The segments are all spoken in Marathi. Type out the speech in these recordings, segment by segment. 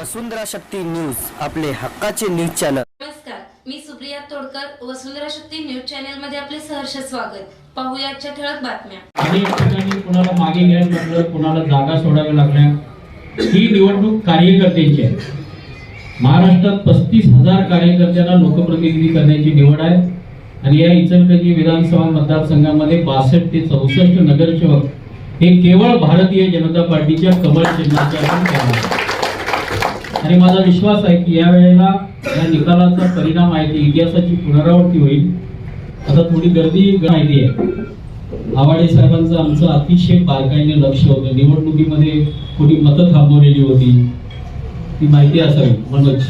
वसुंधरा शक्ती न्यूज आपले हक्काचे न्यूज चॅनल. नमस्कार मी सुप्रिया तोडकर वसुंधरा शक्ती न्यूज चॅनलमध्ये आपले सहर्ष स्वागत. पाहूया आजच्या ठळक बातम्या. अनेक ठिकाणी कुणाला मागे घ्यायला लागलं कुणाला जागा सोडाव्या लागल्या ही निवडणूक कार्यकर्त्यांची आहे. महाराष्ट्रात पस्तीस हजार कार्यकर्त्यांना लोकप्रतिनिधी करण्याची निवड आहे. आणि या इचलकरंजी विधानसभा मतदारसंघामध्ये बासष्ट ते चौसष्ट नगरसेवक हे केवळ भारतीय जनता पार्टीच्या कमळ चिन्हाचे आपण करणार आहोत. आणि माझा विश्वास आहे की या वेळेला या निकालाचा परिणाम आहे की इतिहासाची पुनरावृत्ती होईल. आता थोडी गर्दी माहिती आहे. आवाडे साहेबांचं आमचं अतिशय बारकाईने लक्ष होतं. निवडणुकीमध्ये कोणी मतं थांबवलेली होती. ती माहिती असावी. मनोज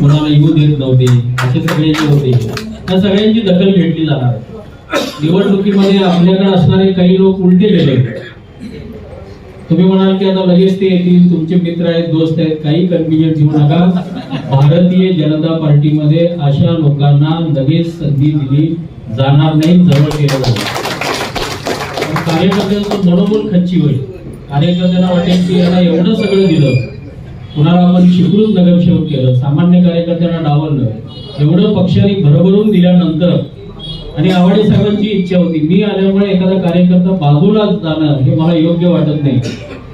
कोणाला येऊ देत नव्हते. असे सगळे जे होते. त्या सगळ्यांची दखल घेतली जाणार. निवडणुकीमध्ये आपल्याकडे असणारे काही लोक उलटे गेले. तुम्ही म्हणाल की आता लगेच ते येतील तुमचे मित्र आहेत दोस्त आहेत काही कन्फ्युजन घेऊ नका भारतीय जनता पार्टीमध्ये अशा लोकांना लगेच संधी दिली जाणार नाही जवळ केलं जाणार कार्यकर्त्यांचं मनोबल खच्ची होईल. कार्यकर्त्यांना वाटेल की याला एवढं सगळं दिलं कुणाला आपण शिकून नगरसेवक केलं सामान्य कार्यकर्त्यांना डावललं एवढं पक्षाने भरभरून दिल्यानंतर आणि आवाडे साहेबांची इच्छा होती. मी आल्यामुळे एखादा कार्यकर्ता बाजूला जाणं हे मला योग्य वाटत नाही.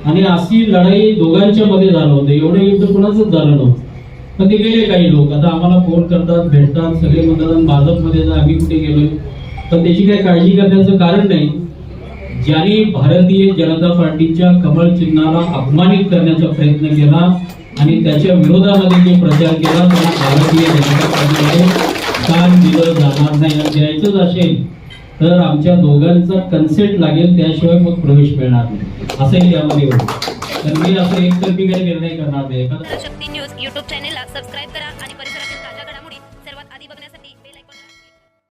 आणि अशी लढाई दोघांच्या मध्ये झालं होतं. एवढं युद्ध कुणाचंच झालं नव्हतं. पण ते गेले काही लोक. आता आम्हाला फोन करतात भेटतात सगळे म्हणतात भाजपमध्ये जा आम्ही कुठे गेलोय? पण त्याची काही काळजी करण्याचं कारण नाही. ज्यांनी भारतीय जनता पार्टीच्या कमळ चिन्हाला अपमानित करण्याचा प्रयत्न केला आणि त्याच्या विरोधामध्ये जे प्रचार केला त्याला भारतीय जनता पार्टीमध्ये. दिलं जाणार नाही आणि द्यायचंच असेल तर आमच्या दोघांचा कन्सेंट लागेल त्याशिवाय मग प्रवेश मिळणार नाही. असंही यामध्ये होतं. तर मी असं एकतर्फी काही निर्णय करणार नाही. शक्ती न्यूज यूट्यूब चॅनेलला सबस्क्राईब करा आणि परिसरातील